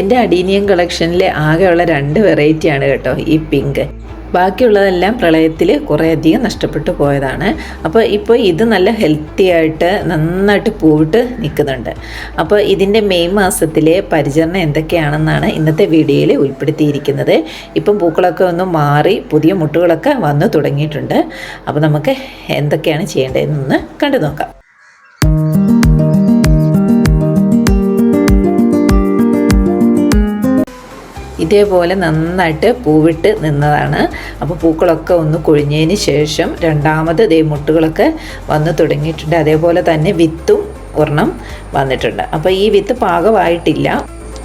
എന്റെ അഡീനിയം കളക്ഷനിലെ ആകെയുള്ള രണ്ട് വെറൈറ്റിയാണ് കേട്ടോ ഈ പിങ്ക് ബാക്കിയുള്ളതെല്ലാം പ്രളയത്തിൽ കുറേയധികം നഷ്ടപ്പെട്ടു പോയതാണ്. അപ്പോൾ ഇപ്പോൾ ഇത് നല്ല ഹെൽത്തി ആയിട്ട് നന്നായിട്ട് പൂവിട്ട് നിൽക്കുന്നുണ്ട്. അപ്പോൾ ഇതിന്റെ മെയ് മാസത്തിലെ പരിചരണം എന്തൊക്കെയാണെന്നാണ് ഇന്നത്തെ വീഡിയോയിൽ ഉൾപ്പെടുത്തിയിരിക്കുന്നത്. ഇപ്പം പൂക്കളൊക്കെ ഒന്ന് മാറി പുതിയ മുട്ടുകളൊക്കെ വന്നു തുടങ്ങിയിട്ടുണ്ട്. അപ്പോൾ നമുക്ക് എന്തൊക്കെയാണ് ചെയ്യേണ്ടതെന്നൊന്ന് കണ്ടു നോക്കാം ഇതേപോലെ നന്നായിട്ട് പൂവിട്ട് നിന്നതാണ്. അപ്പോൾ പൂക്കളൊക്കെ ഒന്ന് കൊഴിഞ്ഞതിന് ശേഷം രണ്ടാമത് ദേ മുട്ടുകളൊക്കെ വന്ന് തുടങ്ങിയിട്ടുണ്ട്. അതേപോലെ തന്നെ വിത്തും ഒരെണ്ണം വന്നിട്ടുണ്ട്. അപ്പോൾ ഈ വിത്ത് പാകമായിട്ടില്ല.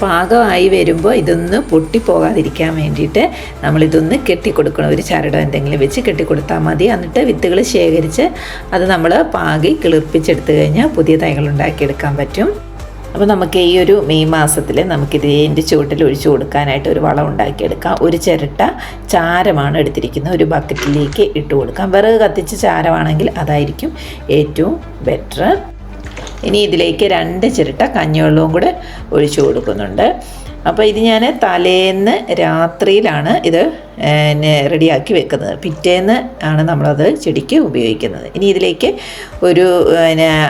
പാകമായി വരുമ്പോൾ ഇതൊന്ന് പൊട്ടിപ്പോകാതിരിക്കാൻ വേണ്ടിയിട്ട് നമ്മളിതൊന്ന് കെട്ടിക്കൊടുക്കണം. ഒരു ചരടോ എന്തെങ്കിലും വെച്ച് കെട്ടിക്കൊടുത്താൽ മതി. എന്നിട്ട് വിത്തുകൾ ശേഖരിച്ച് അത് നമ്മൾ പാകി കിളിർപ്പിച്ചെടുത്തു കഴിഞ്ഞാൽ പുതിയ തൈകൾ ഉണ്ടാക്കിയെടുക്കാൻ പറ്റും. അപ്പോൾ നമുക്ക് ഈ ഒരു മെയ് മാസത്തിൽ നമുക്കിതിന്റെ ചുവട്ടിൽ ഒഴിച്ചു കൊടുക്കാനായിട്ട് ഒരു വളം ഉണ്ടാക്കിയെടുക്കാം. ഒരു ചിരട്ട ചാരമാണ് എടുത്തിരിക്കുന്നത്. ഒരു ബക്കറ്റിലേക്ക് ഇട്ട് കൊടുക്കാം. വിറക് കത്തിച്ച് ചാരമാണെങ്കിൽ അതായിരിക്കും ഏറ്റവും ബെറ്റർ ഇനി ഇതിലേക്ക് രണ്ട് ചിരട്ട കഞ്ഞിവെള്ളവും കൂടെ ഒഴിച്ചു കൊടുക്കുന്നുണ്ട്. അപ്പോൾ ഇത് ഞാൻ തലേന്ന് രാത്രിയിലാണ് ഇത് റെഡിയാക്കി വെക്കുന്നത്. പിറ്റേന്ന് ആണ് നമ്മളത് ചെടിക്ക് ഉപയോഗിക്കുന്നത്. ഇനി ഇതിലേക്ക് ഒരു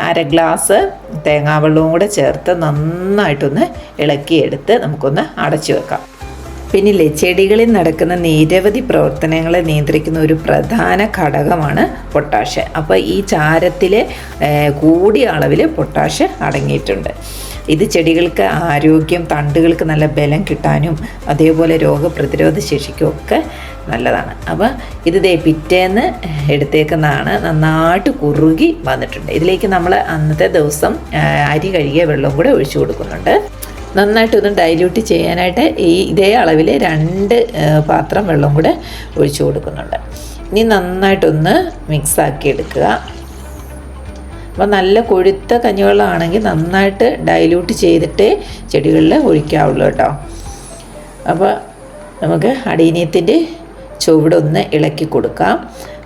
അര ഗ്ലാസ് തേങ്ങാവെള്ളവും കൂടെ ചേർത്ത് നന്നായിട്ടൊന്ന് ഇളക്കിയെടുത്ത് നമുക്കൊന്ന് അടച്ചു വെക്കാം. പിന്നില്ലേ ചെടികളിൽ നടക്കുന്ന നിരവധി പ്രവർത്തനങ്ങളെ നിയന്ത്രിക്കുന്ന ഒരു പ്രധാന ഘടകമാണ് പൊട്ടാഷ് അപ്പോൾ ഈ ചാരത്തിൽ കൂടിയ അളവിൽ പൊട്ടാഷ് അടങ്ങിയിട്ടുണ്ട്. ഇത് ചെടികൾക്ക് ആരോഗ്യം തണ്ടുകൾക്ക് നല്ല ബലം കിട്ടാനും അതേപോലെ രോഗപ്രതിരോധ ശേഷിക്കും ഒക്കെ നല്ലതാണ്. അപ്പോൾ ഇത് ദേ പിറ്റേന്ന് എടുത്തേക്കുന്നതാണ്. നന്നായിട്ട് കുറുകി വന്നിട്ടുണ്ട്. ഇതിലേക്ക് നമ്മൾ അന്നത്തെ ദിവസം അരി കഴുകിയ വെള്ളം കൂടെ ഒഴിച്ചു കൊടുക്കുന്നുണ്ട്. നന്നായിട്ടൊന്ന് ഡൈല്യൂട്ട് ചെയ്യാനായിട്ട് ഈ ഇതേ അളവിൽ രണ്ട് പാത്രം വെള്ളം കൂടെ ഒഴിച്ചു കൊടുക്കുന്നുണ്ട്. ഇനി നന്നായിട്ടൊന്ന് മിക്സാക്കി എടുക്കുക. അപ്പോൾ നല്ല കൊഴുത്ത കഞ്ഞിവെള്ളമാണെങ്കിൽ നന്നായിട്ട് ഡൈല്യൂട്ട് ചെയ്തിട്ടേ ചെടികളിൽ ഒഴിക്കാവുള്ളൂ കേട്ടോ. അപ്പോൾ നമുക്ക് അടീനിയത്തിന്റെ ചുവടൊന്ന് ഇളക്കി കൊടുക്കാം.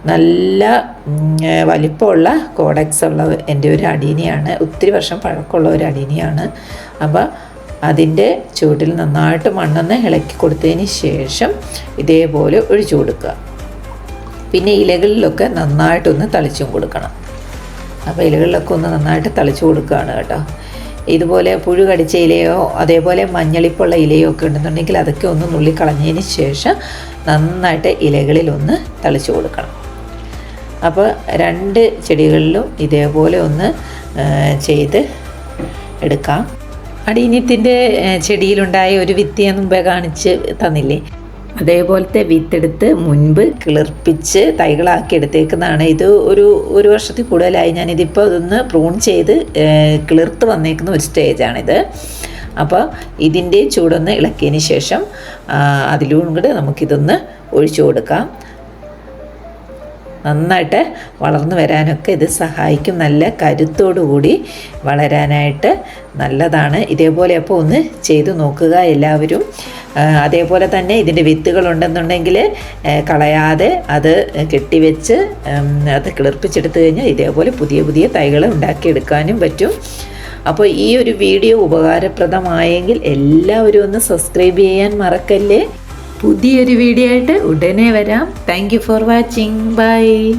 നല്ല വലിപ്പമുള്ള കോഡക്സ് ഉള്ള എന്റെ ഒരു അടീനിയാണ്. ഒത്തിരി വർഷം പഴക്കമുള്ള ഒരു അടീനിയാണ്. അപ്പോൾ അതിന്റെ ചുവട്ടിൽ നന്നായിട്ട് മണ്ണൊന്ന് ഇളക്കി കൊടുത്തതിന് ശേഷം ഇതേപോലെ ഒഴിച്ചു കൊടുക്കുക. പിന്നെ ഇലകളിലൊക്കെ നന്നായിട്ടൊന്ന് തളിച്ചും കൊടുക്കണം. അപ്പോൾ ഇലകളിലൊക്കെ ഒന്ന് നന്നായിട്ട് തളിച്ചു കൊടുക്കുകയാണ് കേട്ടോ. ഇതുപോലെ പുഴു കടിച്ച ഇലയോ അതേപോലെ മഞ്ഞളിപ്പുള്ള ഇലയോ ഒക്കെ ഉണ്ടെന്നുണ്ടെങ്കിൽ അതൊക്കെ ഒന്ന് നുള്ളി കളഞ്ഞതിന് ശേഷം നന്നായിട്ട് ഇലകളിലൊന്ന് തളിച്ചു കൊടുക്കണം. അപ്പോൾ രണ്ട് ചെടികളിലും ഇതേപോലെ ഒന്ന് ചെയ്ത് എടുക്കാം. അടീന്യത്തിന്റെ ചെടിയിലുണ്ടായ ഒരു വിത്ത് ഞാൻ മുമ്പേ കാണിച്ച് തന്നില്ലേ? അതേപോലത്തെ വിത്തെടുത്ത് മുൻപ് കിളിർപ്പിച്ച് തൈകളാക്കി എടുത്തേക്കുന്നതാണ്. ഇത് ഒരു ഒരു വർഷത്തിൽ കൂടുതലായി ഞാനിതിപ്പോൾ ഇതൊന്ന് പ്രൂൺ ചെയ്ത് കിളിർത്ത് വന്നേക്കുന്ന ഒരു സ്റ്റേജാണിത്. അപ്പോൾ ഇതിന്റെ ചൂടൊന്ന് ഇളക്കിയതിന് ശേഷം അതിലൂടെ നമുക്കിതൊന്ന് ഒഴിച്ചു കൊടുക്കാം. നന്നായിട്ട് വളർന്നു വരാനൊക്കെ ഇത് സഹായിക്കും. നല്ല കരുത്തോടുകൂടി വളരാനായിട്ട് നല്ലതാണ്. ഇതേപോലെ അപ്പോൾ ഒന്ന് ചെയ്തു നോക്കുക എല്ലാവരും. അതേപോലെ തന്നെ ഇതിന്റെ വിത്തുകളുണ്ടെന്നുണ്ടെങ്കിൽ കളയാതെ അത് കെട്ടിവെച്ച് അത് കിളിർപ്പിച്ചെടുത്തു കഴിഞ്ഞാൽ ഇതേപോലെ പുതിയ പുതിയ തൈകൾ ഉണ്ടാക്കിയെടുക്കാനും പറ്റും. അപ്പോൾ ഈ ഒരു വീഡിയോ ഉപകാരപ്രദമായെങ്കിൽ എല്ലാവരും ഒന്ന് സബ്സ്ക്രൈബ് ചെയ്യാൻ മറക്കല്ലേ? പുതിയൊരു വീഡിയോ ആയിട്ട് ഉടനെ വരാം. Thank for watching bye